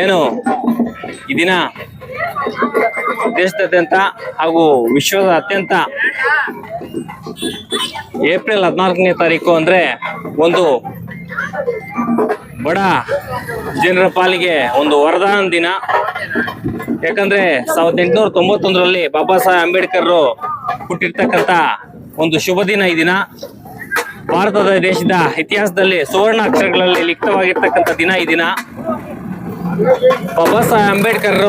ಏನು? ಈ ದಿನ ದೇಶದಾದ್ಯಂತ ಹಾಗೂ ವಿಶ್ವದ ಅತ್ಯಂತ ಏಪ್ರಿಲ್ ಹದಿನಾಲ್ಕನೇ ತಾರೀಕು ಅಂದ್ರೆ ಒಂದು ಬಡ ಜನರ ಪಾಲಿಗೆ ಒಂದು ವರದಾನ ದಿನ. ಯಾಕಂದ್ರೆ ಸಾವಿರದ ಎಂಟುನೂರ ತೊಂಬತ್ತೊಂದರಲ್ಲಿ ಬಾಬಾ ಸಾಹೇಬ್ ಅಂಬೇಡ್ಕರ್ ಹುಟ್ಟಿರ್ತಕ್ಕಂಥ ಒಂದು ಶುಭ ದಿನ ಈ ದಿನ. ಭಾರತದ ದೇಶದ ಇತಿಹಾಸದಲ್ಲಿ ಸುವರ್ಣ ಅಕ್ಷರಗಳಲ್ಲಿ ಲಿಖಿತವಾಗಿರ್ತಕ್ಕಂಥ ದಿನ ಈ ದಿನ. ಬಾಬಾ ಸಾಹೇಬ್ ಅಂಬೇಡ್ಕರ್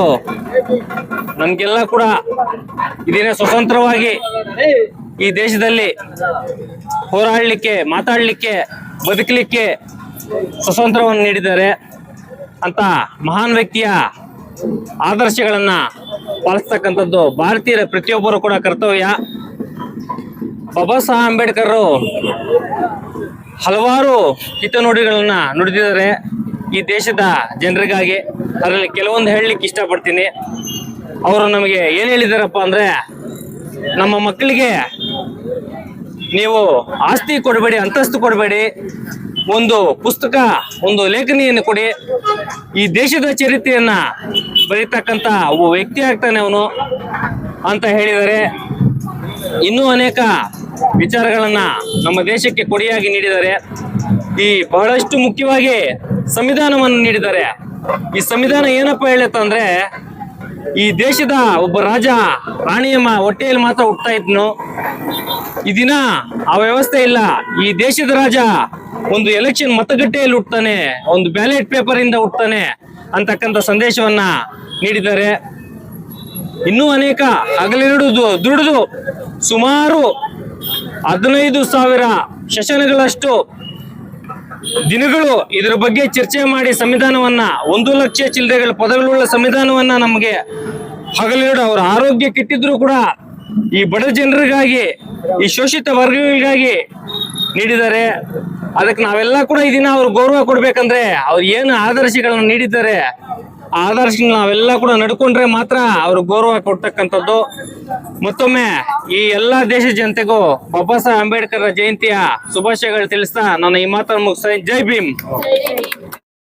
ನಮ್ಗೆಲ್ಲ ಕೂಡ ಇದಿನ ಸ್ವತಂತ್ರವಾಗಿ ಈ ದೇಶದಲ್ಲಿ ಹೋರಾಡಲಿಕ್ಕೆ, ಮಾತಾಡಲಿಕ್ಕೆ, ಬದುಕಲಿಕ್ಕೆ ಸ್ವತಂತ್ರವನ್ನು ನೀಡಿದ್ದಾರೆ. ಅಂತ ಮಹಾನ್ ವ್ಯಕ್ತಿಯ ಆದರ್ಶಗಳನ್ನ ಪಾಲಿಸ್ತಕ್ಕಂಥದ್ದು ಭಾರತೀಯರ ಪ್ರತಿಯೊಬ್ಬರು ಕೂಡ ಕರ್ತವ್ಯ. ಬಾಬಾ ಸಾಹೇಬ್ ಅಂಬೇಡ್ಕರ್ ಹಲವಾರು ಹಿತನುಡಿಗಳನ್ನ ನುಡಿದಿದ್ದಾರೆ ಈ ದೇಶದ ಜನರಿಗಾಗಿ. ಅದರಲ್ಲಿ ಕೆಲವೊಂದು ಹೇಳಲಿಕ್ಕೆ ಇಷ್ಟಪಡ್ತೀನಿ. ಅವರು ನಮಗೆ ಏನು ಹೇಳಿದಾರಪ್ಪ ಅಂದ್ರೆ, ನಮ್ಮ ಮಕ್ಕಳಿಗೆ ನೀವು ಆಸ್ತಿ ಕೊಡಬೇಡಿ, ಅಂತಸ್ತು ಕೊಡಬೇಡಿ, ಒಂದು ಪುಸ್ತಕ, ಒಂದು ಲೇಖನಿಯನ್ನು ಕೊಡಿ. ಈ ದೇಶದ ಚರಿತ್ರೆಯನ್ನ ಬರೀತಕ್ಕಂಥ ಒಬ್ಬ ವ್ಯಕ್ತಿ ಆಗ್ತಾನೆ ಅವನು ಅಂತ ಹೇಳಿದ್ದಾರೆ ಇನ್ನೂ ಅನೇಕ ವಿಚಾರಗಳನ್ನ ನಮ್ಮ ದೇಶಕ್ಕೆ ಕೊಡಿಯಾಗಿ ನೀಡಿದ್ದಾರೆ ಈ ಬಹಳಷ್ಟು ಮುಖ್ಯವಾಗಿ ಸಂವಿಧಾನವನ್ನು ನೀಡಿದ್ದಾರೆ ಈ ಸಂವಿಧಾನ ಏನಪ್ಪ ಹೇಳತ್ತಂದ್ರೆ ಈ ದೇಶದ ಒಬ್ಬ ರಾಜ ರಾಣಿಯ ಹೊಟ್ಟೆಯಲ್ಲಿ ಮಾತ್ರ ಹುಟ್ಟತಾ ಇದ್ನು. ಈ ದಿನ ಆ ವ್ಯವಸ್ಥೆ ಇಲ್ಲ. ಈ ದೇಶದ ರಾಜ ಒಂದು ಎಲೆಕ್ಷನ್ ಮತಗಟ್ಟೆಯಲ್ಲಿ ಹುಟ್ಟತಾನೆ ಒಂದು ಬ್ಯಾಲೆಟ್ ಪೇಪರ್ ಇಂದ ಹುಟ್ಟತಾನೆ ಅಂತಕ್ಕಂಥ ಸಂದೇಶವನ್ನ ನೀಡಿದ್ದಾರೆ. ಇನ್ನೂ ಅನೇಕ, ಹಗಲಿರುಡುದು ದುಡಿದು ಸುಮಾರು ಹದಿನೈದು ಸಾವಿರ ಸೆಷನ್ಗಳಷ್ಟು ದಿನಗಳು ಇದರ ಬಗ್ಗೆ ಚರ್ಚೆ ಮಾಡಿ ಸಂವಿಧಾನವನ್ನ, ಒಂದು ಲಕ್ಷ ಚಿಲ್ಲರೆಗಳ ಪದಗಳುಳ್ಳ ಸಂವಿಧಾನವನ್ನ ನಮಗೆ ಹಗಲಿಡ ಅವರ ಆರೋಗ್ಯ ಕೆಟ್ಟಿದ್ರು ಕೂಡ ಈ ಬಡ ಜನರಿಗಾಗಿ, ಈ ಶೋಷಿತ ವರ್ಗಗಳಿಗಾಗಿ ನೀಡಿದ್ದಾರೆ. ಅದಕ್ಕೆ ನಾವೆಲ್ಲ ಕೂಡ ಇದನ್ನ ಅವ್ರು ಗೌರವ ಕೊಡ್ಬೇಕಂದ್ರೆ ಅವ್ರು ಏನು ಆದರ್ಶಗಳನ್ನ ನೀಡಿದ್ದಾರೆ ಆದರ್ಶ ನಾವೆಲ್ಲ ಕೂಡ ನಡ್ಕೊಂಡ್ರೆ ಮಾತ್ರ ಅವ್ರ ಗೌರವ ಕೊಡ್ತಕ್ಕಂಥದ್ದು. ಮತ್ತೊಮ್ಮೆ ಈ ಎಲ್ಲಾ ದೇಶ ಜನತೆಗೂ ಬಾಬಾ ಸಾಹೇಬ್ ಅಂಬೇಡ್ಕರ್ ಜಯಂತಿಯ ಶುಭಾಶಯಗಳು ತಿಳಿಸ್ತಾ ನಾನು ಈ ಮಾತನ್ನು ಮುಗಿಸ್ತೇನೆ ಜೈ ಭೀಮ್.